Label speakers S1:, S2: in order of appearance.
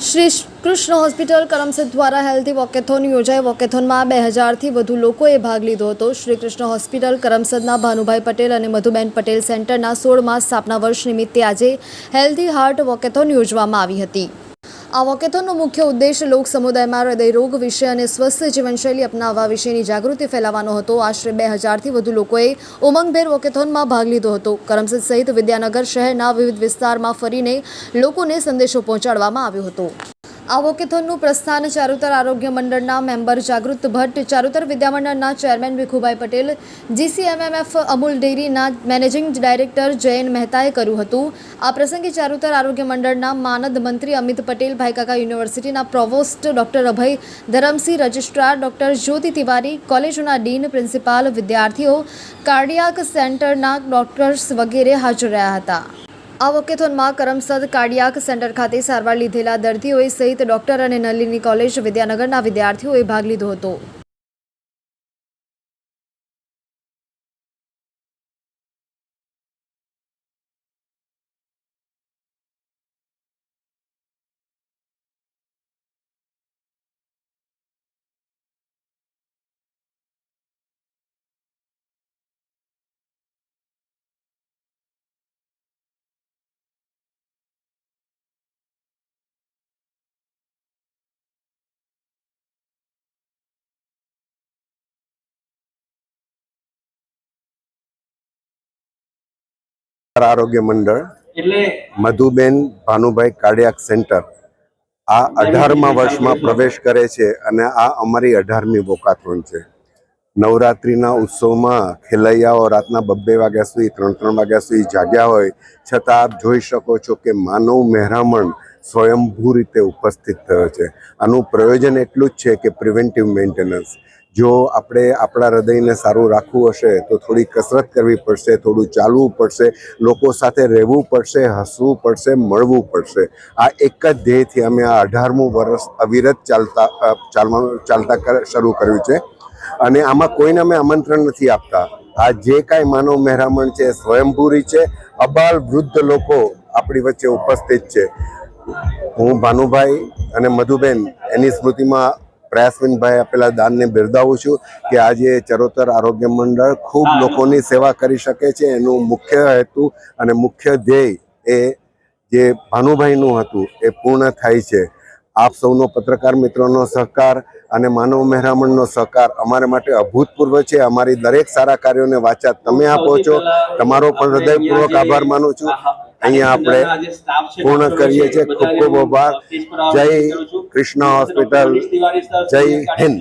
S1: Shri Krishna hospital Karamsad દ્વારા healthy walkathon યોજાઈ વોકેથોનમાં બે હજારથી વધુ લોકોએ ભાગ લીધો હતો. શ્રી કૃષ્ણ હોસ્પિટલ કરમસદના ભાનુભાઈ પટેલ અને મધુબેન પટેલ સેન્ટરના સોળમાં સ્થાપના વર્ષ નિમિત્તે આજે હેલ્ધી હાર્ટ વોકેથોન યોજવામાં આવી હતી. આ વોકેથોનનો મુખ્ય ઉદ્દેશ લોક સમુદાયમાં હૃદયરોગ વિશે અને સ્વસ્થ જીવનશૈલી અપનાવવા વિશેની જાગૃતિ ફેલાવવાનો હતો. આશરે બે હજારથી વધુ લોકોએ ઉમંગભેર વોકેથોનમાં ભાગ લીધો હતો. કરમસદ સહિત વિદ્યાનગર શહેરના વિવિધ વિસ્તારમાં ફરીને લોકોને સંદેશો પહોંચાડવામાં આવ્યો હતો. આ પ્રસ્થાન ચારુતર આરોગ્ય મંડળના મેમ્બર જાગૃત ભટ્ટ, ચારુતર વિદ્યામંડળના ચેરમેન ભીખુભાઈ પટેલ, જીસીએમએમએફ અમૂલ ડેરીના મેનેજિંગ ડાયરેક્ટર જયન મહેતાએ કર્યું હતું. આ પ્રસંગે ચારુતર આરોગ્ય મંડળના માનદ મંત્રી અમિત પટેલ, ભાઈકાકા યુનિવર્સિટીના provost doctor Abhay Dharamsinh, registrar doctor Jyoti Tiwari, કોલેજોના ડીન પ્રિન્સિપાલ વિદ્યાર્થીઓ, કાર્ડિયાક સેન્ટરના ડોક્ટર્સ વગેરે હાજર રહ્યા હતા. આ વોકેથોનમાં કરમસદ કાર્ડિયાક સેન્ટર ખાતે સારવાર લીધેલા દર્દીઓએ સહિત ડોક્ટર અને નલિની કોલેજ વિદ્યાનગરના વિદ્યાર્થીઓએ ભાગ લીધો હતો.
S2: આરોગ્ય મંડળ મધુબેન ભાનુભાઈ કાર્ડિયાક સેન્ટર આ અઢારમા વર્ષમાં પ્રવેશ કરે છે અને આ અમારી અઢારમી વોકાથોન છે. નવરાત્રિના ઉત્સવમાં ખેલૈયાઓ રાતના બબ્બે વાગ્યા સુધી ત્રણ ત્રણ વાગ્યા સુધી જાગ્યા હોય છતાં આપ જોઈ શકો છો કે માનવ મહેરામણ સ્વયંભૂ રીતે ઉપસ્થિત થયો છે. આનું પ્રયોજન એટલું જ છે કે પ્રિવેન્ટિવ મેન્ટેનન્સ જો આપણે આપણા હૃદયને સારું રાખવું હશે, તો થોડી કસરત કરવી પડશે, થોડું ચાલવું પડશે, લોકો સાથે રહેવું પડશે, હસવું પડશે, મળવું પડશે. આ એક જ ધ્યેયથી અમે આ અઢારમું વર્ષ અવિરત ચાલતા ચાલતા શરૂ કર્યું છે. અને આમાં કોઈને અમે આમંત્રણ નથી આપતા. આ જે કાંઈ માનવ મહેરામણ છે સ્વયંભૂરી છે. અબાલ વૃદ્ધ લોકો આપણી વચ્ચે ઉપસ્થિત છે. હું ભાનુભાઈ અને મધુબેન એની સ્મૃતિમાં પ્રયાસવિનભાઈ આપેલા દાનને બિરદાવું છું કે આજે ચરોતર આરોગ્ય મંડળ ખૂબ લોકોની સેવા કરી શકે છે. એનું મુખ્ય હેતુ અને મુખ્ય ધ્યેય એ જે ભાનુભાઈનું હતું એ પૂર્ણ થાય છે. આપ સૌનો પત્રકાર મિત્રોનો સહકાર અને માનવ મહેરામણનો સહકાર અમારે માટે અભૂતપૂર્વ છે. અમારી દરેક સારા કાર્યોને વાચા તમે આપો છો. તમારો પણ હૃદયપૂર્વક આભાર માનું છું. અહીંયા આપણે પૂર્ણ કરીએ છીએ. ખૂબ ખૂબ આભાર. જય કૃષ્ણ હોસ્પિટલ. જય હિન્દ.